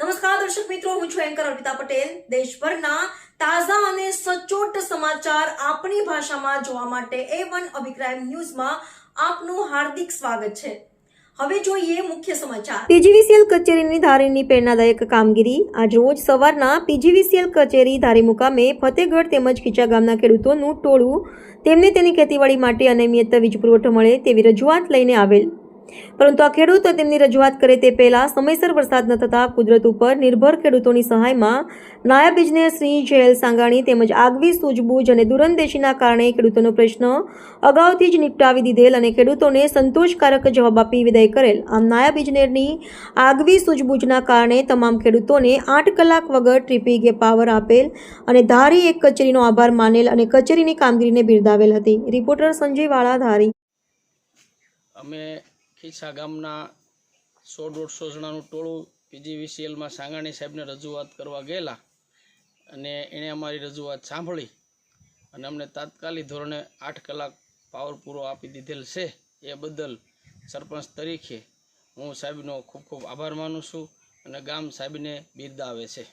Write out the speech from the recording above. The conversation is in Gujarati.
નમસ્કાર, દર્શક મિત્રો, હું છું એન્કર અર્પિતા પટેલ. દેશભરના તાજા અને સચોટ સમાચાર આપણી ભાષામાં જોવા માટે એ વન અભિપ્રાય ન્યૂઝમાં આપનું હાર્દિક સ્વાગત છે. હવે જોઈએ મુખ્ય સમાચાર. પીજીવીસીએલ કચેરીની ધારીની પ્રેરણાદાયક કામગીરી. આજ રોજ સવારના પીજીવીસીએલ કચેરી ધારી મુકામે ફતેગઢ તેમજ ખીચા ગામના ખેડૂતોનું ટોળું. તેમને તેની ખેતીવાડી માટે અનિયમિત વીજ પુરવઠો મળે તેવી રજૂઆત લઈને આવેલ પરંતુ આ ખેડૂતો તેમની રજૂઆત કરે તે પહેલા સમયસર વરસાદ ન થતા કુદરત ઉપર નિર્ભર ખેડૂતોની સહાયમાં નાયબ ઇજનેર શ્રી જયલ સાંગાણી તેમજ આગવી સૂઝબૂઝ અને દૂરંદેશીના કારણે ખેડૂતોનો પ્રશ્ન અગાઉથી જ નિપટાવી દીધેલ અને ખેડૂતોને સંતોષકારક જવાબ આપી વિદાય કરેલ. આમ નાયબ ઇજનેરની આગવી સૂઝબૂઝના કારણે તમામ ખેડૂતોને આઠ કલાક વગર ટ્રીપીગે પાવર આપેલ અને ધારી એક કચેરીનો આભાર માનેલ અને કચેરીની કામગીરીને બિરદાવેલ હતી. રિપોર્ટર સંજય વાળા, ધારી. અમે ખીસા ગામના સો દોઢસો જણાનું ટોળું પીજીવીસીએલમાં સાંગાણી સાહેબને રજૂઆત કરવા ગયેલા અને એણે અમારી રજૂઆત સાંભળી અને અમને તાત્કાલિક ધોરણે આઠ કલાક પાવર પૂરો આપી દીધેલ છે એ બદલ સરપંચ તરીકે હું સાહેબનો ખૂબ ખૂબ આભાર માનું છું અને ગામ સાહેબને બિરદાવે છે.